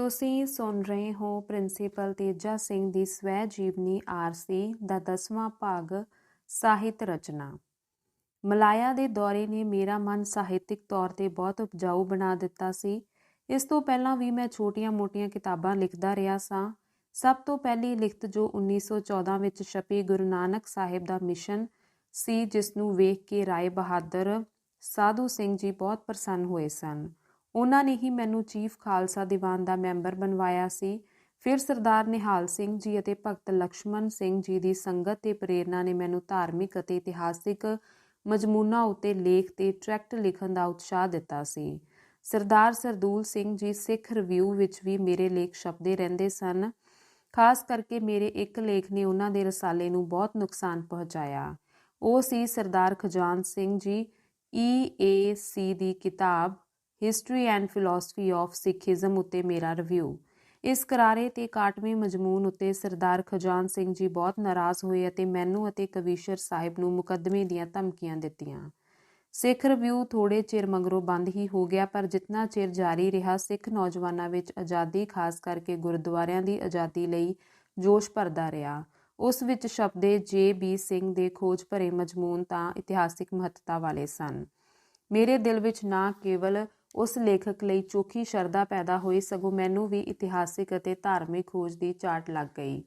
ਤੁਸੀਂ ਸੁਣ ਰਹੇ ਹੋ ਪ੍ਰਿੰਸੀਪਲ ਤੇਜਾ ਸਿੰਘ ਦੀ ਸਵੈ ਜੀਵਨੀ ਆਰਸੀ ਦਾ 10ਵਾਂ ਭਾਗ, ਸਾਹਿਤ ਰਚਨਾ। ਮਲਾਇਆ ਦੇ ਦੌਰੇ ਨੇ ਮੇਰਾ ਮਨ ਸਾਹਿਤਿਕ ਤੌਰ ਤੇ ਬਹੁਤ ਉਪਜਾਊ ਬਣਾ ਦਿੱਤਾ ਸੀ। ਇਸ ਤੋਂ ਪਹਿਲਾਂ ਵੀ ਮੈਂ ਛੋਟੀਆਂ-ਮੋਟੀਆਂ ਕਿਤਾਬਾਂ ਲਿਖਦਾ ਰਿਹਾ ਸਾਂ। ਸਭ ਤੋਂ ਪਹਿਲੀ ਲਿਖਤ ਜੋ 1914 ਵਿੱਚ ਛਪੀ ਗੁਰੂ ਨਾਨਕ ਸਾਹਿਬ ਦਾ ਮਿਸ਼ਨ ਸੀ, ਜਿਸ ਨੂੰ ਵੇਖ ਕੇ ਰਾਏ ਬਹਾਦਰ ਸਾਧੂ ਸਿੰਘ ਜੀ ਬਹੁਤ ਪ੍ਰਸੰਨ ਹੋਏ ਸਨ। ਉਹਨਾਂ ਨੇ ਹੀ ਮੈਨੂੰ ਚੀਫ ਖਾਲਸਾ ਦੀਵਾਨ ਦਾ ਮੈਂਬਰ ਬਣਵਾਇਆ ਸੀ। ਫਿਰ ਸਰਦਾਰ ਨਿਹਾਲ ਸਿੰਘ ਜੀ ਅਤੇ ਭਗਤ ਲక్ష్మణ ਸਿੰਘ ਜੀ ਦੀ ਸੰਗਤ ਤੇ ਪ੍ਰੇਰਣਾ ਨੇ ਮੈਨੂੰ ਧਾਰਮਿਕ ਅਤੇ ਇਤਿਹਾਸਿਕ ਮਜਮੂਨਾ ਉਤੇ ਲੇਖ ਤੇ ਟਰੈਕਟ ਲਿਖਣ ਦਾ ਉਤਸ਼ਾਹ ਦਿੱਤਾ ਸੀ। ਸਰਦਾਰ ਸਰਦੂਲ ਸਿੰਘ ਜੀ ਸਿੱਖ ਰਿਵਿਊ ਵਿੱਚ ਵੀ ਮੇਰੇ ਲੇਖ ਛਪਦੇ ਰਹਿੰਦੇ ਸਨ। ਖਾਸ ਕਰਕੇ ਮੇਰੇ ਇੱਕ ਲੇਖ ਨੇ ਉਹਨਾਂ ਦੇ ਰਸਾਲੇ ਨੂੰ ਬਹੁਤ ਨੁਕਸਾਨ ਪਹੁੰਚਾਇਆ। ਉਹ ਸੀ ਸਰਦਾਰ ਖਜਾਨ ਸਿੰਘ ਜੀ, ਈ ਏ ਸੀ ਦੀ ਕਿਤਾਬ history and philosophy of Sikhism ਉੱਤੇ ਮੇਰਾ ਰਿਵਿਊ ਇਸ ਕਰਾਰੇ ਤੇ ਕਾਟਵੇਂ ਮਜਮੂਨ ਉੱਤੇ ਸਰਦਾਰ ਖਜਾਨ ਸਿੰਘ ਜੀ ਬਹੁਤ ਨਾਰਾਜ਼ ਹੋਏ ਅਤੇ ਮੈਨੂੰ ਅਤੇ ਕਵੀਸ਼ਰ ਸਾਹਿਬ ਨੂੰ ਮੁਕੱਦਮੇ ਦੀਆਂ ਧਮਕੀਆਂ ਦਿੱਤੀਆਂ। ਸਿੱਖ ਰਿਵਿਊ ਥੋੜੇ ਚਿਰ ਮਗਰੋਂ ਬੰਦ ਹੀ ਹੋ ਗਿਆ, ਪਰ ਜਿੰਨਾ ਚਿਰ ਜਾਰੀ ਰਿਹਾ, ਸਿੱਖ ਨੌਜਵਾਨਾਂ ਵਿੱਚ ਆਜ਼ਾਦੀ, ਖਾਸ ਕਰਕੇ ਗੁਰਦੁਆਰਿਆਂ ਦੀ ਆਜ਼ਾਦੀ ਲਈ ਜੋਸ਼ ਭਰਦਾ ਰਿਹਾ। ਉਸ ਵਿੱਚ ਸ਼ਬਦੇ ਜੇ ਬੀ ਸਿੰਘ ਦੇ ਖੋਜ ਭਰੇ ਮਜਮੂਨ ਤਾਂ ਇਤਿਹਾਸਿਕ ਮਹੱਤਤਾ ਵਾਲੇ ਸਨ। ਮੇਰੇ ਦਿਲ ਵਿੱਚ ਨਾ ਕੇਵਲ ਉਸ ਲੇਖਕ ਲਈ ਚੋਖੀ ਸ਼ਰਧਾ ਪੈਦਾ ਹੋਈ, ਸਗੋਂ ਮੈਨੂੰ ਵੀ ਇਤਿਹਾਸਿਕ ਅਤੇ ਧਾਰਮਿਕ ਖੋਜ ਦੀ ਚਾਟ ਲੱਗ ਗਈ।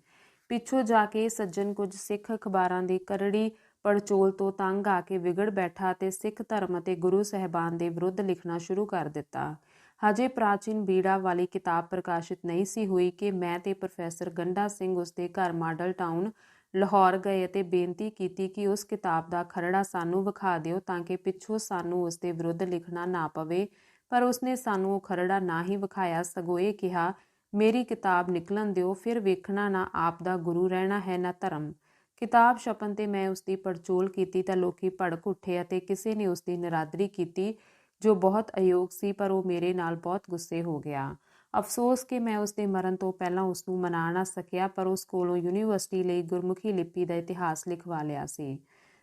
ਪਿੱਛੋਂ ਜਾ ਕੇ ਸੱਜਣ ਕੁਝ ਸਿੱਖ ਅਖਬਾਰਾਂ ਦੀ ਕਰੜੀ ਪੜਚੋਲ ਤੋਂ ਤੰਗ ਆ ਕੇ ਵਿਗੜ ਬੈਠਾ ਤੇ ਸਿੱਖ ਧਰਮ ਅਤੇ ਗੁਰੂ ਸਹਿਬਾਨ ਦੇ ਵਿਰੁੱਧ ਲਿਖਣਾ ਸ਼ੁਰੂ ਕਰ ਦਿੱਤਾ। ਹਜੇ ਪ੍ਰਾਚੀਨ ਬੀੜਾ ਵਾਲੀ ਕਿਤਾਬ ਪ੍ਰਕਾਸ਼ਿਤ ਨਹੀਂ ਸੀ ਹੋਈ ਕਿ ਮੈਂ ਤੇ ਪ੍ਰੋਫੈਸਰ ਗੰਡਾ ਸਿੰਘ ਉਸਦੇ ਘਰ ਮਾਡਲ ਟਾਊਨ, ਲਾਹੌਰ ਗਏ ਅਤੇ ਬੇਨਤੀ ਕੀਤੀ ਕਿ ਉਸ ਕਿਤਾਬ ਦਾ ਖਰੜਾ ਸਾਨੂੰ ਵਿਖਾ ਦਿਓ ਤਾਂ ਕਿ ਪਿੱਛੋਂ ਸਾਨੂੰ ਉਸ ਦੇ ਵਿਰੁੱਧ ਲਿਖਣਾ ਨਾ ਪਵੇ। ਪਰ ਉਸਨੇ ਸਾਨੂੰ ਉਹ ਖਰੜਾ ਨਾ ਹੀ ਵਿਖਾਇਆ। ਸਗੋਂ ਇਹ ਕਿਹਾ, ਮੇਰੀ ਕਿਤਾਬ ਨਿਕਲਣ ਦਿਓ, ਫਿਰ ਵੇਖਣਾ ਨਾ ਆਪ ਦਾ ਗੁਰੂ ਰਹਿਣਾ ਹੈ ਨਾ ਧਰਮ। ਕਿਤਾਬ ਛਪਣ ਤੇ ਮੈਂ ਉਸਦੀ ਪੜਚੋਲ ਕੀਤੀ ਤਾਂ ਲੋਕੀ ਭੜਕ ਉੱਠੇ ਅਤੇ ਕਿਸੇ ਨੇ ਉਸ ਦੀ ਨਰਾਦਰੀ ਕੀਤੀ, ਜੋ ਬਹੁਤ ਅਯੋਗ ਸੀ, ਪਰ ਉਹ ਮੇਰੇ ਨਾਲ ਬਹੁਤ ਗੁੱਸੇ ਹੋ ਗਿਆ। ਅਫਸੋਸ ਕਿ ਮੈਂ ਉਸਦੇ ਮਰਨ ਤੋਂ ਪਹਿਲਾਂ ਉਸ ਨੂੰ ਮਨਾ ਨਾ ਸਕਿਆ, ਪਰ ਉਸ ਕੋਲੋਂ ਯੂਨੀਵਰਸਿਟੀ ਲਈ ਗੁਰਮੁਖੀ ਲਿਪੀ ਦਾ ਇਤਿਹਾਸ ਲਿਖਵਾ ਲਿਆ ਸੀ।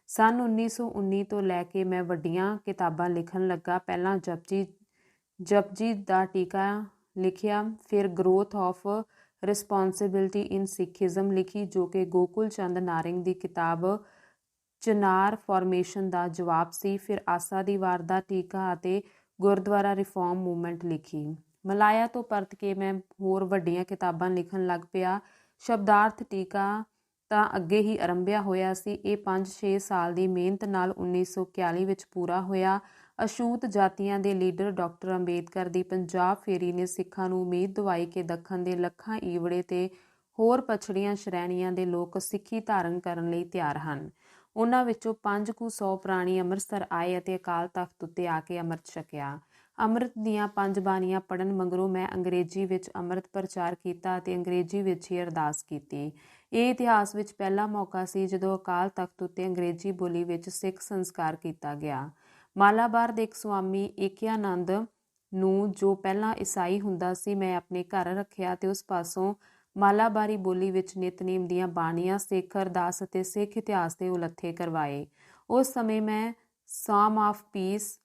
ਸਨ 1919 ਤੋਂ ਲੈ ਕੇ ਮੈਂ ਵੱਡੀਆਂ ਕਿਤਾਬਾਂ ਲਿਖਣ ਲੱਗਾ। ਪਹਿਲਾਂ ਜਪਜੀ ਜਪਜੀ ਦਾ ਟੀਕਾ ਲਿਖਿਆ, ਫਿਰ growth of responsibility in Sikhism ਲਿਖੀ, ਜੋ ਕਿ ਗੋਕੁਲ ਚੰਦ ਨਾਰਿੰਗ ਦੀ ਕਿਤਾਬ ਚਨਾਰ ਫਾਰਮੇਸ਼ਨ ਦਾ ਜਵਾਬ ਸੀ, ਫਿਰ ਆਸਾ ਦੀ ਵਾਰ ਦਾ ਟੀਕਾ ਅਤੇ ਗੁਰਦੁਆਰਾ ਰਿਫਾਰਮ ਮੂਵਮੈਂਟ ਲਿਖੀ। ਮਲਾਇਆ ਤੋਂ ਪਰਤ ਕੇ ਮੈਂ ਹੋਰ ਵੱਡੀਆਂ ਕਿਤਾਬਾਂ ਲਿਖਣ ਲੱਗ ਪਿਆ। ਸ਼ਬਦਾਰਥ ਟੀਕਾ ਤਾਂ ਅੱਗੇ ਹੀ ਆਰੰਭਿਆ ਹੋਇਆ ਸੀ। ਇਹ 5-6 ਸਾਲ ਦੀ ਮਿਹਨਤ ਨਾਲ 1941 ਵਿੱਚ ਪੂਰਾ ਹੋਇਆ। ਅਸ਼ੂਤ ਜਾਤੀਆਂ ਦੇ ਲੀਡਰ ਡਾਕਟਰ ਅੰਬੇਦਕਰ ਦੀ ਪੰਜਾਬ ਫੇਰੀ ਨੇ ਸਿੱਖਾਂ ਨੂੰ ਉਮੀਦ ਦਵਾਈ ਕਿ ਦੱਖਣ ਦੇ ਲੱਖਾਂ ਈਵੜੇ ਤੇ ਹੋਰ ਪਛੜੀਆਂ ਸ਼੍ਰੇਣੀਆਂ ਦੇ ਲੋਕ ਸਿੱਖੀ ਧਾਰਨ ਕਰਨ ਲਈ ਤਿਆਰ ਹਨ। ਉਹਨਾਂ ਵਿੱਚੋਂ 5 ਕੁ 100 ਪ੍ਰਾਣੀ ਅੰਮ੍ਰਿਤਸਰ ਆਏ ਅਤੇ ਅਕਾਲ ਤਖਤ ਉੱਤੇ ਆ ਕੇ ਅੰਮ੍ਰਿਤ ਛਕਿਆ। ਅੰਮ੍ਰਿਤ ਦੀਆਂ ਪੰਜ ਬਾਣੀਆਂ ਪੜਨ ਮਗਰੋਂ ਮੈਂ ਅੰਗਰੇਜ਼ੀ ਵਿੱਚ ਅੰਮ੍ਰਿਤ ਪ੍ਰਚਾਰ ਕੀਤਾ ਅਤੇ ਅੰਗਰੇਜ਼ੀ ਵਿੱਚ ਹੀ ਅਰਦਾਸ ਕੀਤੀ। ਇਹ ਇਤਿਹਾਸ ਵਿੱਚ ਪਹਿਲਾ ਮੌਕਾ ਸੀ ਜਦੋਂ ਅਕਾਲ ਤਖਤ ਉੱਤੇ ਅੰਗਰੇਜ਼ੀ ਬੋਲੀ ਵਿੱਚ ਸਿੱਖ ਸੰਸਕਾਰ ਕੀਤਾ ਗਿਆ। ਮਾਲਾਬਾਰ ਦੇ ਇੱਕ ਸਵਾਮੀ ਏਕਿਆਨੰਦ ਨੂੰ ਜੋ ਪਹਿਲਾਂ ਈਸਾਈ ਹੁੰਦਾ ਸੀ, ਮੈਂ ਆਪਣੇ ਘਰ ਰੱਖਿਆ ਤੇ ਉਸ ਪਾਸੋਂ ਮਾਲਾਬਾਰੀ ਬੋਲੀ ਵਿੱਚ ਨਿਤਨੇਮ ਦੀਆਂ ਬਾਣੀਆਂ ਸਿੱਖ ਅਰਦਾਸ ਅਤੇ ਸਿੱਖ ਇਤਿਹਾਸ ਦੇ ਉਲੱਥੇ ਕਰਵਾਏ। ਉਸ ਸਮੇਂ ਮੈਂ ਸਾਮ ਆਫ ਪੀਸ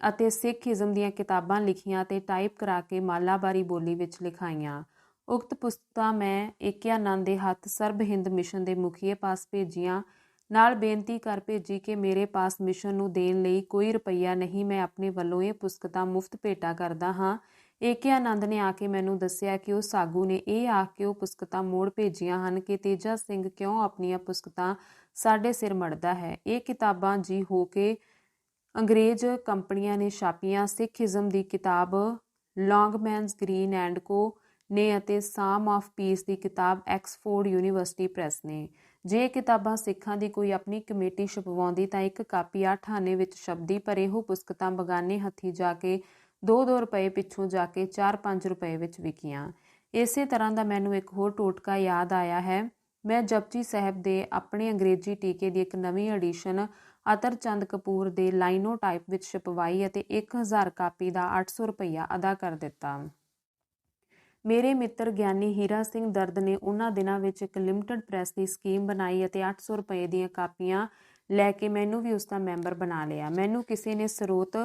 ਅਤੇ ਸਿੱਖ ਇਜ਼ਮ ਦੀਆਂ ਕਿਤਾਬਾਂ ਲਿਖੀਆਂ ਤੇ ਟਾਈਪ ਕਰਾ ਕੇ ਮਾਲਾਬਾਰੀ ਬੋਲੀ ਵਿੱਚ ਲਿਖਾਈਆਂ। ਉਕਤ ਪੁਸਤਕਾਂ ਮੈਂ ਏਕਿਆਨੰਦ ਦੇ ਹੱਥ ਸਰਬ ਹਿੰਦ ਮਿਸ਼ਨ ਦੇ ਮੁਖੀਏ ਪਾਸ ਭੇਜੀਆਂ ਨਾਲ ਬੇਨਤੀ ਕਰ ਭੇਜੀ ਕਿ ਮੇਰੇ ਪਾਸ ਮਿਸ਼ਨ ਨੂੰ ਦੇਣ ਲਈ ਕੋਈ ਰੁਪਈਆ ਨਹੀਂ। ਮੈਂ ਆਪਣੇ ਵੱਲੋਂ ਇਹ ਪੁਸਤਕਾਂ ਮੁਫਤ ਭੇਟਾ ਕਰਦਾ ਹਾਂ। ਏਕੇ ਆਨੰਦ ਨੇ ਆ ਕੇ ਮੈਨੂੰ ਦੱਸਿਆ ਕਿ ਉਹ ਸਾਗੂ ਨੇ ਇਹ ਆਖ ਕੇ ਉਹ ਪੁਸਤਕਾਂ ਮੋੜ ਭੇਜੀਆਂ ਹਨ ਕਿ ਤੇਜਾ ਸਿੰਘ ਕਿਉਂ ਆਪਣੀਆਂ ਪੁਸਤਕਾਂ ਸਾਡੇ ਸਿਰ ਮੜਦਾ ਹੈ। ਇਹ ਕਿਤਾਬਾਂ ਜੀ ਹੋ ਕੇ ਅੰਗਰੇਜ਼ ਕੰਪਨੀਆਂ ਨੇ ਛਾਪੀਆਂ। ਸਿੱਖੀਜ਼ਮ ਦੀ ਕਿਤਾਬ ਲੌਂਗਮੈਨਸ ਗ੍ਰੀਨ ਐਂਡ ਕੋ ਨੇ ਅਤੇ ਸਾਮ ਆਫ ਪੀਸ ਦੀ ਕਿਤਾਬ ਐਕਸਫੋਰਡ ਯੂਨੀਵਰਸਿਟੀ ਪ੍ਰੈਸ ਨੇ। ਜੇ ਕਿਤਾਬਾਂ ਸਿੱਖਾਂ ਦੀ ਕੋਈ ਆਪਣੀ ਕਮੇਟੀ ਛਪਵਾਉਂਦੀ ਤਾਂ ਇੱਕ ਕਾਪੀ ਆ ਆਠਾਨੇ ਵਿੱਚ ਸ਼ਬਦੀ ਪਰ ਇਹੋ ਪੁਸਤਕਾਂ ਬਗਾਨੇ ਹੱਥੀ ਜਾ ਕੇ 2-2 ਰੁਪਏ ਪਿੱਛੋਂ ਜਾ ਕੇ 4-5 ਰੁਪਏ ਵਿੱਚ ਵਿਕੀਆਂ। ਇਸੇ ਤਰ੍ਹਾਂ ਦਾ ਮੈਨੂੰ ਇੱਕ ਹੋਰ ਟੋਟਕਾ ਯਾਦ ਆਇਆ ਹੈ। ਮੈਂ ਜਪਜੀ ਸਾਹਿਬ ਦੇ ਆਪਣੇ ਅੰਗਰੇਜ਼ੀ ਟੀਕੇ ਦੀ ਇੱਕ ਨਵੀਂ ਐਡੀਸ਼ਨ ਅਤਰ ਚੰਦ ਕਪੂਰ ਦੇ ਲਾਈਨੋ ਟਾਈਪ ਵਿੱਚ ਛਪਵਾਈ ਅਤੇ 1000 ਕਾਪੀ ਦਾ 800 ਰੁਪਇਆ ਅਦਾ ਕਰ ਦਿੱਤਾ। ਮੇਰੇ ਮਿੱਤਰ ਗਿਆਨੀ ਹੀਰਾ ਸਿੰਘ ਦਰਦ ਨੇ ਉਹਨਾਂ ਦਿਨਾਂ ਵਿੱਚ ਇੱਕ ਲਿਮਟਿਡ ਪ੍ਰੈਸ ਦੀ ਸਕੀਮ ਬਣਾਈ ਅਤੇ 800 ਰੁਪਏ ਦੀਆਂ ਕਾਪੀਆਂ ਲੈ ਕੇ ਮੈਨੂੰ ਵੀ ਉਸ ਦਾ ਮੈਂਬਰ ਬਣਾ ਲਿਆ। ਮੈਨੂੰ ਕਿਸੇ ਨੇ ਸਰੋਤ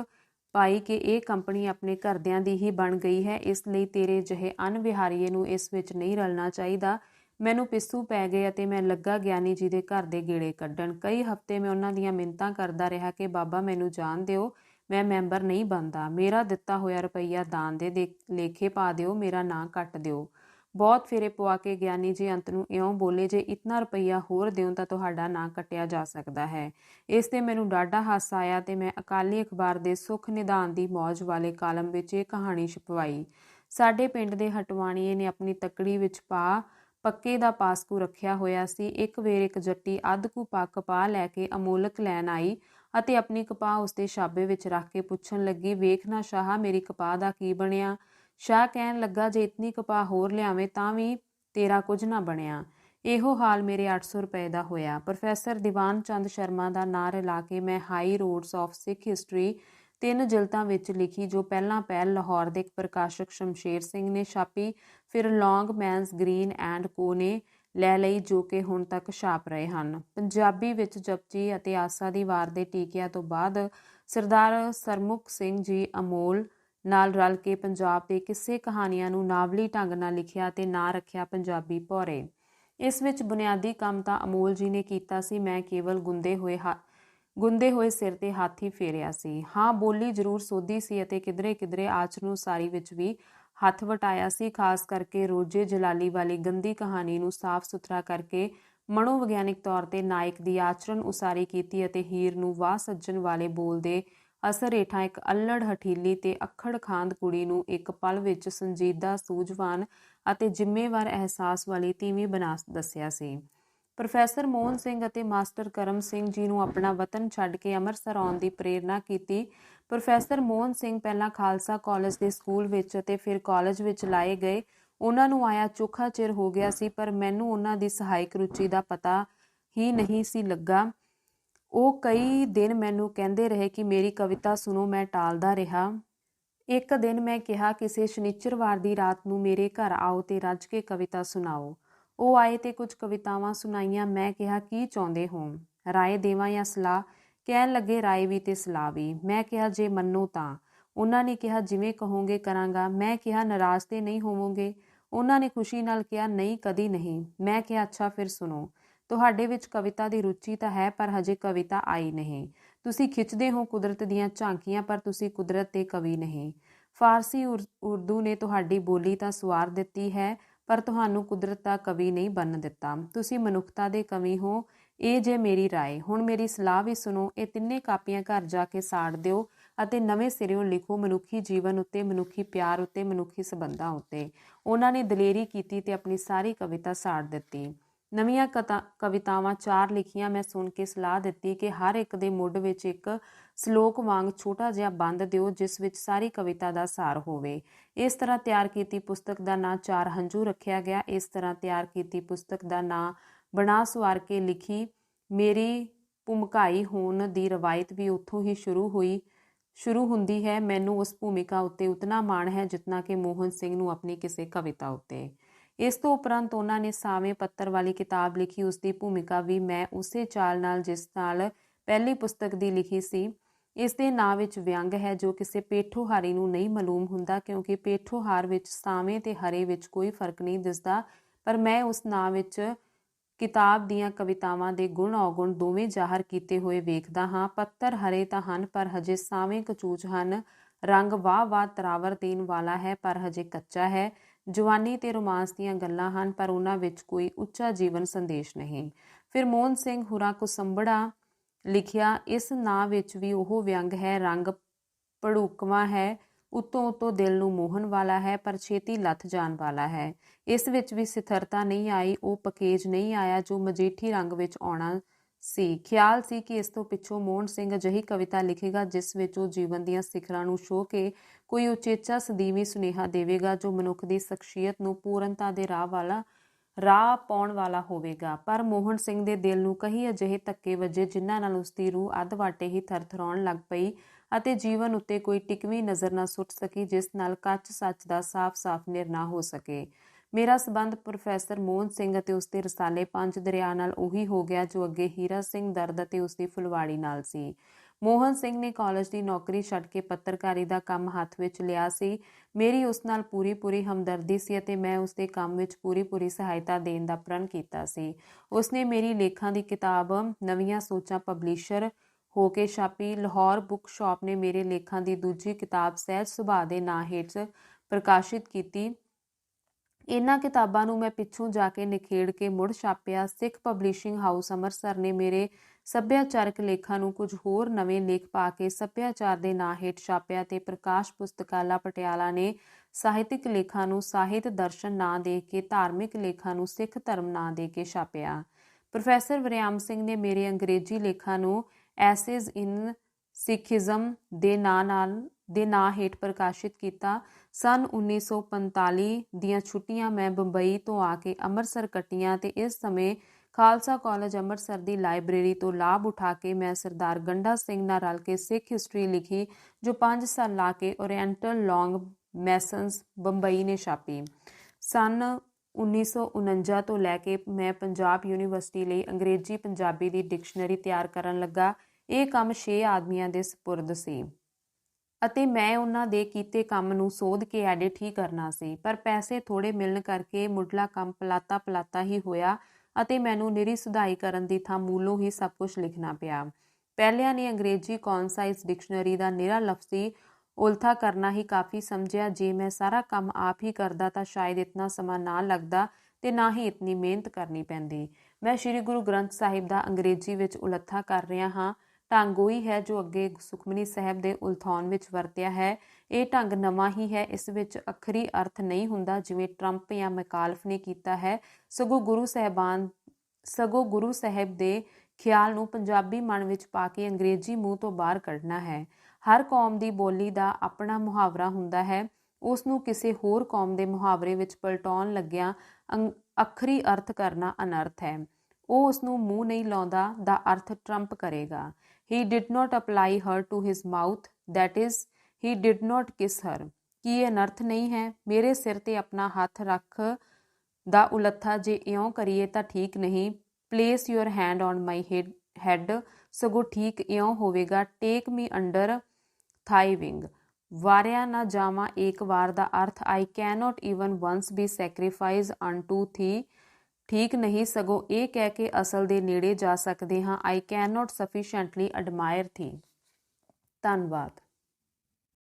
ਪਾਈ ਕਿ ਇਹ ਕੰਪਨੀ ਆਪਣੇ ਘਰਦਿਆਂ ਦੀ ਹੀ ਬਣ ਗਈ ਹੈ, ਇਸ ਲਈ ਤੇਰੇ ਜਿਹੇ ਅਨਵਿਹਾਰੀਏ ਨੂੰ ਇਸ ਵਿੱਚ ਨਹੀਂ ਰਲਣਾ ਚਾਹੀਦਾ। ਮੈਨੂੰ ਪਿੱਸੂ ਪੈ ਗਏ ਅਤੇ ਮੈਂ ਲੱਗਾ ਗਿਆਨੀ ਜੀ ਦੇ ਘਰ ਦੇ ਗੇੜੇ ਕੱਢਣ। ਕਈ ਹਫ਼ਤੇ ਮੈਂ ਉਹਨਾਂ ਦੀਆਂ ਮਿੰਤਾਂ ਕਰਦਾ ਰਿਹਾ ਕਿ, ਬਾਬਾ, ਮੈਨੂੰ ਜਾਣ ਦਿਓ। ਮੈਂ ਮੈਂਬਰ ਨਹੀਂ ਬਣਦਾ। ਮੇਰਾ ਦਿੱਤਾ ਹੋਇਆ ਰੁਪਈਆ ਦਾਨ ਦੇ ਲੇਖੇ ਪਾ ਦਿਓ, ਮੇਰਾ ਨਾਂ ਕੱਟ ਦਿਓ। ਬਹੁਤ ਫੇਰੇ ਪਵਾ ਕੇ ਗਿਆਨੀ ਜੀ ਅੰਤ ਨੂੰ ਇਉਂ ਬੋਲੇ, ਜੇ ਇਤਨਾ ਰੁਪਈਆ ਹੋਰ ਦਿਓ ਤਾਂ ਤੁਹਾਡਾ ਨਾਂ ਕੱਟਿਆ ਜਾ ਸਕਦਾ ਹੈ। ਇਸ ਤੇ ਮੈਨੂੰ ਡਾਢਾ ਹਾਸਾ ਆਇਆ ਤੇ ਮੈਂ ਅਕਾਲੀ ਅਖਬਾਰ ਦੇ ਸੁਖ ਨਿਦਾਨ ਦੀ ਮੌਜ ਵਾਲੇ ਕਾਲਮ ਵਿੱਚ ਇਹ ਕਹਾਣੀ ਛਪਵਾਈ। ਸਾਡੇ ਪਿੰਡ ਦੇ ਹਟਵਾਣੀਏ ਨੇ ਆਪਣੀ ਤੱਕੜੀ ਵਿੱਚ ਪਾ, ਪੱਕੇ ਦਾ ਪਾਸਕੂ ਰੱਖਿਆ ਹੋਇਆ ਸੀ। ਇੱਕ ਵੇਰ ਇੱਕ ਜੱਟੀ ਅੱਧ ਕੁ ਪੱਕ ਪਾ ਲੈ ਕੇ ਅਮੋਲਕ ਲੈਣ ਆਈ। ਅਤੇ ਆਪਣੀ ਕਪਾਹ ਉਸਦੇ ਛਾਬੇ ਵਿੱਚ ਰੱਖ ਕੇ ਪੁੱਛਣ ਲੱਗੀ, ਵੇਖ ਨਾ ਸ਼ਾਹ, ਮੇਰੀ ਕਪਾਹ ਦਾ ਕੀ ਬਣਿਆ? ਸ਼ਾਹ ਕਹਿਣ ਲੱਗਾ, ਜੇ ਇਤਨੀ ਕਪਾਹ ਹੋਰ ਲਿਆਵੇਂ ਤਾਂ ਵੀ ਤੇਰਾ ਕੁਝ ਨਾ ਬਣਿਆ। ਇਹੋ ਹਾਲ ਮੇਰੇ 800 ਰੁਪਏ ਦਾ ਹੋਇਆ। ਪ੍ਰੋਫੈਸਰ ਦੀਵਾਨ ਚੰਦ ਸ਼ਰਮਾ ਦਾ ਨਾਂ ਰਲਾ ਕੇ ਮੈਂ high roads of Sikh history ਤਿੰਨ ਜਲਤਾਂ ਵਿੱਚ ਲਿਖੀ, ਜੋ ਪਹਿਲਾਂ ਪਹਿਲ ਲਾਹੌਰ ਦੇ ਇੱਕ ਪ੍ਰਕਾਸ਼ਕ ਸ਼ਮਸ਼ੇਰ ਸਿੰਘ ਨੇ ਛਾਪੀ, ਫਿਰ ਲੌਂਗ ਮੈਨਸ ਗ੍ਰੀਨ ਐਂਡ ਕੋ ਨੇ ਲੈ ਲਈ ਜੋ ਕਿ ਹੁਣ ਤੱਕ ਛਾਪ ਰਹੇ ਹਨ। ਪੰਜਾਬੀ ਵਿੱਚ ਜਪਜੀ ਅਤੇ ਆਸਾ ਦੀ ਵਾਰ ਦੇ ਟੀਕਿਆਂ ਤੋਂ ਬਾਅਦ ਸਰਦਾਰ ਸਰਮੁਖ ਸਿੰਘ ਜੀ ਅਮੋਲ ਨਾਲ ਰਲ ਕੇ ਪੰਜਾਬ ਦੇ ਕਿਸੇ ਕਹਾਣੀਆਂ ਨੂੰ ਨਾਵਲੀ ਢੰਗ ਨਾਲ ਲਿਖਿਆ ਤੇ ਨਾਂ ਰੱਖਿਆ ਪੰਜਾਬੀ ਭੌਰੇ। ਇਸ ਵਿੱਚ ਬੁਨਿਆਦੀ ਕੰਮ ਤਾਂ ਅਮੋਲ ਜੀ ਨੇ ਕੀਤਾ ਸੀ। ਮੈਂ ਕੇਵਲ ਗੁੰਦੇ ਹੋਏ ਹਾ- ਗੁੰਦੇ ਹੋਏ ਸਿਰ ਤੇ ਹਾਥੀ ਫੇਰਿਆ ਸੀ। ਹਾਂ, ਬੋਲੀ ਜ਼ਰੂਰ ਸੋਧੀ ਸੀ ਅਤੇ ਕਿਧਰੇ ਕਿਧਰੇ ਆਚ ਨੂੰ ਸਾਰੀ ਵਿੱਚ ਵੀ ਹੱਥ ਵਟਾਇਆ ਸੀ, ਖਾਸ ਕਰਕੇ ਰੋਜੇ ਜਲਾਲੀ ਵਾਲੀ ਗੰਦੀ ਕਹਾਣੀ ਨੂੰ ਸਾਫ਼ ਸੁਥਰਾ ਕਰਕੇ ਮਨੋਵਿਗਿਆਨਿਕ ਤੌਰ ਤੇ ਨਾਇਕ ਦੀ ਆਚਰਣ ਉਸਾਰੀ ਕੀਤੀ ਅਤੇ ਹੀਰ ਨੂੰ ਵਾਹ ਸੱਜਣ ਵਾਲੇ ਬੋਲ ਦੇ ਅਸਰ ਹੇਠਾਂ ਇੱਕ ਅਲੜ ਹਠੀਲੀ ਤੇ ਅੱਖੜ ਖਾਂਦ ਕੁੜੀ ਨੂੰ ਇੱਕ ਪਲ ਵਿੱਚ ਸੰਜੀਦਾ ਸੂਝਵਾਨ ਅਤੇ ਜ਼ਿੰਮੇਵਾਰ ਅਹਿਸਾਸ ਵਾਲੀ ਤੀਵੀਂ ਬਣਾ ਦੱਸਿਆ ਸੀ। ਪ੍ਰੋਫੈਸਰ ਮੋਹਨ ਸਿੰਘ ਅਤੇ ਮਾਸਟਰ ਕਰਮ ਸਿੰਘ ਜੀ ਨੂੰ ਆਪਣਾ ਵਤਨ ਛੱਡ ਕੇ ਅੰਮ੍ਰਿਤਸਰ ਆਉਣ ਦੀ ਪ੍ਰੇਰਣਾ ਕੀਤੀ। ਪ੍ਰੋਫੈਸਰ ਮੋਹਨ ਸਿੰਘ ਪਹਿਲਾਂ ਖਾਲਸਾ ਕਾਲਜ ਦੇ ਸਕੂਲ ਵਿੱਚ ਅਤੇ ਫਿਰ ਕਾਲਜ ਵਿੱਚ ਲਾਏ ਗਏ। ਉਹਨਾਂ ਨੂੰ ਆਇਆ ਚੋਖਾ ਚਿਰ ਹੋ ਗਿਆ ਸੀ, ਪਰ ਮੈਨੂੰ ਉਹਨਾਂ ਦੀ ਸਹਾਇਕ ਰੁਚੀ ਦਾ ਪਤਾ ਹੀ ਨਹੀਂ ਸੀ ਲੱਗਾ। ਉਹ ਕਈ ਦਿਨ ਮੈਨੂੰ ਕਹਿੰਦੇ ਰਹੇ ਕਿ ਮੇਰੀ ਕਵਿਤਾ ਸੁਣੋ, ਮੈਂ ਟਾਲਦਾ ਰਿਹਾ। ਇੱਕ ਦਿਨ ਮੈਂ ਕਿਹਾ, ਕਿਸੇ ਸ਼ਨੀਚਰਵਾਰ ਦੀ ਰਾਤ ਨੂੰ ਮੇਰੇ ਘਰ ਆਓ ਤੇ ਰੱਜ ਕੇ ਕਵਿਤਾ ਸੁਣਾਓ। ਉਹ ਆਏ ਤੇ ਕੁਝ ਕਵਿਤਾਵਾਂ ਸੁਣਾਈਆਂ, ਮੈਂ ਕਿਹਾ, ਕੀ ਚਾਹੁੰਦੇ ਹੋ? ਰਾਏ ਦੇਵਾਂ ਜਾਂ ਸਲਾਹ? ਕਹਿਣ ਲੱਗੇ, ਰਾਏ ਵੀ ਤੇ ਸਲਾਹ ਵੀ। ਮੈਂ ਕਿਹਾ, ਜੇ ਮੰਨੋ ਤਾਂ। ਉਹਨਾਂ ਨੇ ਕਿਹਾ, ਜਿਵੇਂ ਕਹੋਗੇ ਕਰਾਂਗਾ। ਮੈਂ ਕਿਹਾ, ਨਾਰਾਜ਼ ਤੇ ਨਹੀਂ ਹੋਵੋਗੇ? ਉਹਨਾਂ ਨੇ ਖੁਸ਼ੀ ਨਾਲ ਕਿਹਾ, ਨਹੀਂ, ਕਦੀ ਨਹੀਂ। ਮੈਂ ਕਿਹਾ, ਅੱਛਾ, ਫਿਰ ਸੁਣੋ। ਤੁਹਾਡੇ ਵਿੱਚ ਕਵਿਤਾ ਦੀ ਰੁਚੀ ਤਾਂ ਹੈ, ਪਰ ਹਜੇ ਕਵਿਤਾ ਆਈ ਨਹੀਂ। ਤੁਸੀਂ ਖਿੱਚਦੇ ਹੋ ਕੁਦਰਤ ਦੀਆਂ ਝਾਂਕੀਆਂ, ਪਰ ਤੁਸੀਂ ਕੁਦਰਤ ਦੇ ਕਵੀ ਨਹੀਂ। ਫਾਰਸੀ ਉਰ- ਉਰਦੂ ਨੇ ਤੁਹਾਡੀ ਬੋਲੀ ਤਾਂ ਸਵਾਰ ਦਿੱਤੀ ਹੈ ਪਰ ਤੁਹਾਨੂੰ ਕੁਦਰਤ ਦਾ ਕਵੀ ਨਹੀਂ ਬਣ ਦਿੱਤਾ ਤੁਸੀਂ ਮਨੁੱਖਤਾ ਦੇ ਕਵੀ ਹੋ ਇਹ ਜੇ ਮੇਰੀ رائے ਹੁਣ ਮੇਰੀ ਸਲਾਹ ਵੀ ਸੁਣੋ ਇਹ ਤਿੰਨੇ ਕਾਪੀਆਂ ਘਰ ਜਾ ਕੇ ਸਾੜ ਦਿਓ ਅਤੇ ਨਵੇਂ ਸਿਰਿਓਂ ਲਿਖੋ ਮਨੁੱਖੀ ਜੀਵਨ ਉੱਤੇ ਮਨੁੱਖੀ ਪਿਆਰ ਉੱਤੇ ਮਨੁੱਖੀ ਸਬੰਧਾਂ ਉੱਤੇ ਉਹਨਾਂ ਨੇ ਦਲੇਰੀ ਕੀਤੀ ਤੇ ਆਪਣੀ ਸਾਰੀ ਕਵਿਤਾ ਸਾੜ ਦਿੱਤੀ ਨਵੀਆਂ ਕਤਾ- ਕਵਿਤਾਵਾਂ, ਚਾਰ ਲਿਖੀਆਂ ਮੈਂ ਸੁਣ ਕੇ ਸਲਾਹ ਦਿੱਤੀ ਕਿ ਹਰ ਇੱਕ ਦੇ ਮੁੱਢ ਵਿੱਚ ਇੱਕ ਸ਼ਲੋਕ ਵਾਂਗ ਛੋਟਾ ਜਿਹਾ ਬੰਦ ਦਿਓ, ਜਿਸ ਵਿੱਚ ਸਾਰੀ ਕਵਿਤਾ ਦਾ ਸਾਰ ਹੋਵੇ। ਇਸ ਤਰ੍ਹਾਂ ਤਿਆਰ ਕੀਤੀ ਪੁਸਤਕ ਦਾ ਨਾਂ ਚਾਰ ਹੰਝੂ ਰੱਖਿਆ ਗਿਆ। ਇਸ ਤਰ੍ਹਾਂ ਤਿਆਰ ਕੀਤੀ ਪੁਸਤਕ ਦਾ ਨਾਂ ਬਣਾ ਸਵਾਰ ਕੇ ਲਿਖੀ, ਮੇਰੀ ਭੂਮਿਕਾਈ ਹੋਣ ਦੀ ਰਵਾਇਤ ਵੀ ਉੱਥੋਂ ਹੀ ਸ਼ੁਰੂ ਹੋਈ, ਸ਼ੁਰੂ ਹੁੰਦੀ ਹੈ। ਮੈਨੂੰ ਉਸ ਭੂਮਿਕਾ ਉੱਤੇ ਉਤਨਾ ਮਾਣ ਹੈ ਜਿਤਨਾ ਕਿ ਮੋਹਨ ਸਿੰਘ ਨੂੰ ਆਪਣੀ ਕਿਸੇ ਕਵਿਤਾ ਉੱਤੇ। ਇਸ ਤੋਂ ਉਪਰੰਤ ਉਹਨਾਂ ਨੇ ਸਾਵੇਂ ਪੱਤਰ ਵਾਲੀ ਕਿਤਾਬ ਲਿਖੀ ਉਸ ਦੀ ਭੂਮਿਕਾ ਵੀ ਮੈਂ ਉਸੇ ਚਾਲ ਨਾਲ, ਜਿਸ ਨਾਲ ਪਹਿਲੀ ਪੁਸਤਕ ਦੀ ਲਿਖੀ ਸੀ। ਇਸ ਦੇ ਨਾਂ ਵਿੱਚ ਵਿਅੰਗ ਹੈ, ਜੋ ਕਿਸੇ ਪੇਠੋਹਾਰੀ ਨੂੰ ਨਹੀਂ ਮਾਲੂਮ ਹੁੰਦਾ, ਕਿਉਂਕਿ ਪੇਠੋਹਾਰ ਵਿੱਚ ਸਾਵੇਂ ਤੇ ਹਰੇ ਵਿੱਚ ਕੋਈ ਫ਼ਰਕ ਨਹੀਂ ਦਿਸਦਾ। ਪਰ ਮੈਂ ਉਸ ਨਾਂ ਵਿੱਚ ਕਿਤਾਬ ਦੀਆਂ ਕਵਿਤਾਵਾਂ ਦੇ ਗੁਣ ਔਗੁਣ ਦੋਵੇਂ ਜ਼ਾਹਰ ਕੀਤੇ ਹੋਏ ਵੇਖਦਾ ਹਾਂ। ਪੱਤਰ ਹਰੇ ਤਾਂ ਹਨ, ਪਰ ਹਜੇ ਸਾਵੇਂ ਕਚੂਚ ਹਨ। ਰੰਗ ਵਾਹ ਵਾਹ ਤਰਾਵਰ ਦੇਣ ਵਾਲਾ ਹੈ, ਪਰ ਹਜੇ ਕੱਚਾ ਹੈ। ਜਵਾਨੀ ਤੇ ਰੋਮਾਂਸ ਦੀਆਂ ਗੱਲਾਂ ਹਨ, ਪਰ ਉਹਨਾਂ ਵਿੱਚ ਕੋਈ ਉੱਚਾ ਜੀਵਨ ਸੰਦੇਸ਼ ਨਹੀਂ। ਫਿਰ ਮੋਹਨ ਸਿੰਘ ਹੁਰਾ ਕੁਸੰਬੜਾ ਲਿਖਿਆ, ਇਸ ਨਾਂ ਵਿੱਚ ਵੀ ਉਹ ਵਿਅੰਗ ਹੈ, ਰੰਗ ਪੜੂਕਵਾ ਹੈ, ਉਤੋਂ ਉਤੋਂ ਦਿਲ ਨੂੰ ਮੋਹਣ ਵਾਲਾ ਹੈ, ਪਰ ਛੇਤੀ ਲੱਥ ਜਾਣ ਵਾਲਾ ਹੈ। ਇਸ ਵਿੱਚ ਵੀ ਸਿਥਰਤਾ ਨਹੀਂ ਆਈ, ਉਹ ਪਕੇਜ ਨਹੀਂ ਆਇਆ ਜੋ ਮਜੀਠੀ ਰੰਗ ਵਿੱਚ ਆਉਣਾ ਸੀ। ਖਿਆਲ ਸੀ ਕਿ ਇਸ ਤੋਂ ਪਿੱਛੋਂ ਮੋਹਨ ਸਿੰਘ ਅਜਿਹੀ ਕਵਿਤਾ ਲਿਖੇਗਾ, ਜਿਸ ਵਿੱਚ ਉਹ ਜੀਵਨ ਦੀਆਂ ਸਿਖਰਾਂ ਨੂੰ ਛੋਹ ਕੇ ਕੋਈ ਉਚੇਚਾ ਸਦੀਵੀ ਸੁਨੇਹਾ ਦੇਵੇਗਾ, ਜੋ ਮਨੁੱਖ ਦੀ ਸ਼ਖਸੀਅਤ ਨੂੰ ਪੂਰਨਤਾ ਦੇ ਰਾਹ ਵਾਲਾ, ਰਾਹ ਪਾਉਣ ਵਾਲਾ ਹੋਵੇਗਾ। ਪਰ ਮੋਹਨ ਸਿੰਘ ਦੇ ਦਿਲ ਨੂੰ ਕਈ ਅਜਿਹੇ ਧੱਕੇ ਵੱਜੇ, ਜਿਨ੍ਹਾਂ ਨਾਲ ਉਸ ਦੀ ਰੂਹ ਅੱਧ ਵਾਟੇ ਹੀ ਥਰਥਰਾਉਣ ਲੱਗ ਪਈ ਅਤੇ ਜੀਵਨ ਉੱਤੇ ਕੋਈ ਟਿਕਵੀਂ ਨਜ਼ਰ ਨਾ ਸੁੱਟ ਸਕੀ, ਜਿਸ ਨਾਲ ਕੱਚ ਸੱਚ ਦਾ ਸਾਫ਼-ਸਾਫ਼ ਨਿਰਣਾ ਹੋ ਸਕੇ। ਮੇਰਾ ਸਬੰਧ ਪ੍ਰੋਫੈਸਰ ਮੋਹਨ ਸਿੰਘ ਅਤੇ ਉਸ ਦੇ ਰਸਾਲੇ ਪੰਜ ਦਰਿਆ ਨਾਲ ਉਹੀ ਹੋ ਗਿਆ ਜੋ ਅੱਗੇ ਹੀਰਾ ਸਿੰਘ ਦਰਦ ਅਤੇ ਉਸ ਦੀ ਫੁਲਵਾੜੀ ਨਾਲ ਸੀ। ਮੋਹਨ ਸਿੰਘ ਨੇ ਕਾਲਜ ਦੀ ਨੌਕਰੀ ਛੱਡ ਕੇ ਪੱਤਰਕਾਰੀ ਦਾ ਕੰਮ ਹੱਥ ਵਿੱਚ ਲਿਆ ਸੀ। ਮੇਰੀ ਉਸ ਨਾਲ ਪੂਰੀ ਪੂਰੀ ਹਮਦਰਦੀ ਸੀ ਅਤੇ ਮੈਂ ਉਸ ਦੇ ਕੰਮ ਵਿੱਚ ਪੂਰੀ ਪੂਰੀ ਸਹਾਇਤਾ ਦੇਣ ਦਾ ਪ੍ਰਣ ਕੀਤਾ ਸੀ। ਉਸ ਨੇ ਮੇਰੀ ਲੇਖਾਂ ਦੀ ਕਿਤਾਬ, ਨਵੀਆਂ ਸੋਚਾਂ ਪਬਲਿਸ਼ਰ ਹੋ ਕੇ ਛਾਪੀ। ਲਾਹੌਰ ਬੁੱਕ ਸ਼ਾਪ ਨੇ ਮੇਰੇ ਲੇਖਾਂ ਦੀ ਦੂਜੀ ਕਿਤਾਬ ਸਹਿਜ ਸੁਭਾਅ ਦੇ ਨਾਂ ਹੇਠ ਪ੍ਰਕਾਸ਼ਿਤ ਕੀਤੀ। ਇਹਨਾਂ ਕਿਤਾਬਾਂ ਨੂੰ ਮੈਂ ਪਿੱਛੋਂ ਜਾ ਕੇ ਨਿਖੇੜ ਕੇ ਮੁੜ ਛਾਪਿਆ। ਸਿੱਖ ਪਬਲਿਸ਼ਿੰਗ ਹਾਊਸ ਅੰਮ੍ਰਿਤਸਰ ਨੇ ਮੇਰੇ ਸੱਭਿਆਚਾਰਕ ਲੇਖਾਂ ਨੂੰ ਕੁਝ ਹੋਰ ਨਵੇਂ ਲੇਖ ਪਾ ਕੇ ਸੱਭਿਆਚਾਰ ਦੇ ਨਾਂ ਹੇਠ ਛਾਪਿਆ ਤੇ ਪ੍ਰਕਾਸ਼ ਪੁਸਤਕਾਲਾ ਪਟਿਆਲਾ ਨੇ ਸਾਹਿਤਿਕ ਲੇਖਾਂ ਨੂੰ ਸਾਹਿਤ ਦਰਸ਼ਨ ਨਾਂ ਦੇ ਕੇ ਧਾਰਮਿਕ ਲੇਖਾਂ ਨੂੰ ਸਿੱਖ ਧਰਮ ਨਾਂ ਦੇ ਕੇ ਛਾਪਿਆ। ਪ੍ਰੋਫੈਸਰ ਵਰਿਆਮ ਸਿੰਘ ਨੇ ਮੇਰੇ ਅੰਗਰੇਜ਼ੀ ਲੇਖਾਂ ਨੂੰ ਐਸੇਜ਼ ਇਨ ਸਿੱਖੀਜ਼ਮ ਦੇ ਨਾਂ ਨਾਲ, ਦੇ ਨਾਂ ਹੇਠ ਪ੍ਰਕਾਸ਼ਿਤ ਕੀਤਾ। ਸਨ 1945 ਦੀਆਂ ਛੁੱਟੀਆਂ ਮੈਂ ਬੰਬਈ ਤੋਂ ਆ ਕੇ ਅੰਮ੍ਰਿਤਸਰ ਕੱਟੀਆਂ ਤੇ ਇਸ ਸਮੇਂ ਖਾਲਸਾ ਕਾਲਜ ਅੰਮ੍ਰਿਤਸਰ ਦੀ ਲਾਇਬ੍ਰੇਰੀ ਤੋਂ ਲਾਭ ਉਠਾ ਕੇ ਮੈਂ ਸਰਦਾਰ ਗੰਡਾ ਸਿੰਘ ਨਾਲ ਰਲ ਕੇ ਸਿੱਖ ਹਿਸਟਰੀ ਲਿਖੀ, ਜੋ 5 ਸਾਲ ਲਾ ਕੇ ਓਰੀਐਂਟਲ ਲੌਂਗ ਮੈਸਨਸ ਬੰਬਈ ਨੇ ਛਾਪੀ। ਸਨ 1949 ਤੋਂ ਲੈ ਕੇ ਮੈਂ ਪੰਜਾਬ ਯੂਨੀਵਰਸਿਟੀ ਲਈ ਅੰਗਰੇਜ਼ੀ ਪੰਜਾਬੀ ਦੀ ਡਿਕਸ਼ਨਰੀ ਤਿਆਰ ਕਰਨ ਲੱਗਾ। ਇਹ ਕੰਮ 6 ਆਦਮੀਆਂ ਦੇ ਸਪੁਰਦ ਸੀ। ਅਤੇ ਮੈਂ ਉਹਨਾਂ ਦੇ ਕੀਤੇ ਕੰਮ ਨੂੰ ਸੋਧ ਕੇ ਐਡਿਟ ਹੀ ਕਰਨਾ ਸੀ। ਪਰ ਪੈਸੇ ਥੋੜੇ ਮਿਲਣ ਕਰਕੇ ਮੁੱਢਲਾ ਕੰਮ ਪਲਾਤਾ ਪਲਾਤਾ ਹੀ ਹੋਇਆ ਅਤੇ ਮੈਨੂੰ ਨਿਰੀ ਸੁਧਾਈ ਕਰਨ ਦੀ ਥਾਂ ਮੂਲੋਂ ਹੀ ਸਭ ਕੁਝ ਲਿਖਣਾ ਪਿਆ। ਪਹਿਲਿਆਂ ਨੇ ਅੰਗਰੇਜ਼ੀ ਕੌਨਸਾਈਜ਼ ਡਿਕਸ਼ਨਰੀ ਦਾ ਨਿਰਾ ਲਫ਼ਜ਼ੀ ਉਲਥਾ ਕਰਨਾ ਹੀ ਕਾਫੀ ਸਮਝਿਆ। ਜੇ ਮੈਂ ਸਾਰਾ ਕੰਮ ਆਪ ਹੀ ਕਰਦਾ ਤਾਂ ਸ਼ਾਇਦ ਇਤਨਾ ਸਮਾਂ ਨਾ ਲੱਗਦਾ ਤੇ ਨਾ ਹੀ ਇਤਨੀ ਮਿਹਨਤ ਕਰਨੀ ਪੈਂਦੀ। ਮੈਂ ਸ੍ਰੀ ਗੁਰੂ ਗ੍ਰੰਥ ਸਾਹਿਬ ਦਾ ਅੰਗਰੇਜ਼ੀ ਵਿੱਚ ਉਲੱਥਾ ਕਰ ਰਿਹਾ ਹਾਂ। ਢੰਗ ਉਹੀ ਹੈ ਜੋ ਅੱਗੇ ਸੁਖਮਨੀ ਸਾਹਿਬ ਦੇ ਉਲਥਾਉਣ ਵਿੱਚ ਵਰਤਿਆ ਹੈ। ਇਹ ਢੰਗ ਨਵਾਂ ਹੀ ਹੈ। ਇਸ ਵਿੱਚ ਅਖਰੀ ਅਰਥ ਨਹੀਂ ਹੁੰਦਾ, ਜਿਵੇਂ ਟਰੰਪ ਜਾਂ ਮੈਕਾਲਫ ਨੇ ਕੀਤਾ ਹੈ। ਸਗੋਂ ਗੁਰੂ ਸਾਹਿਬਾਨ, ਸਗੋਂ ਗੁਰੂ ਸਾਹਿਬ ਦੇ ਖਿਆਲ ਨੂੰ ਪੰਜਾਬੀ ਮਨ ਵਿੱਚ ਪਾ ਕੇ ਅੰਗਰੇਜ਼ੀ ਮੂੰਹ ਤੋਂ ਬਾਹਰ ਕੱਢਣਾ ਹੈ। ਹਰ ਕੌਮ ਦੀ ਬੋਲੀ ਦਾ ਆਪਣਾ ਮੁਹਾਵਰਾ ਹੁੰਦਾ ਹੈ। ਉਸ ਨੂੰ ਕਿਸੇ ਹੋਰ ਕੌਮ ਦੇ ਮੁਹਾਵਰੇ ਵਿੱਚ ਪਲਟਾਉਣ ਲੱਗਿਆਂ ਅਖਰੀ ਅਰਥ ਕਰਨਾ ਅਨਰਥ ਹੈ। ਉਹ ਉਸ ਨੂੰ ਮੂੰਹ ਨਹੀਂ ਲਾਉਂਦਾ, ਦਾ ਅਰਥ ਟਰੰਪ ਕਰੇਗਾ। He did not apply her to his mouth. That is, he did not kiss her. ਕੀ ਇਹ ਅਨਰਥ ਨਹੀਂ ਹੈ ਮੇਰੇ ਸਿਰ ਤੇ ਆਪਣਾ ਹੱਥ ਰੱਖ ਦਾ ਉਲੱਥਾ ਜੇ ਇਉਂ ਕਰੀਏ ਤਾਂ ਠੀਕ ਨਹੀਂ place your hand on my head ਸਗੋ ਠੀਕ ਇਉਂ ਹੋਵੇਗਾ ਟੇਕ ਮੀ ਅੰਡਰ ਥਾਈ ਵਿੰਗ ਵਾਰਿਆ ਨਾ ਜਾਵਾਂ ਇੱਕ ਵਾਰ ਦਾ ਅਰਥ I cannot even once be sacrifice unto thee ਠੀਕ ਨਹੀਂ ਸਗੋਂ ਇਹ ਕਹਿ ਕੇ ਅਸਲ ਦੇ ਨੇੜੇ ਜਾ ਸਕਦੇ ਹਾਂ। ਆਈ ਕੈਨ ਨਾਟ ਸਫੀਸ਼ੀਐਂਟਲੀ ਐਡਮਾਇਰ ਥੀ ਧੰਨਵਾਦ।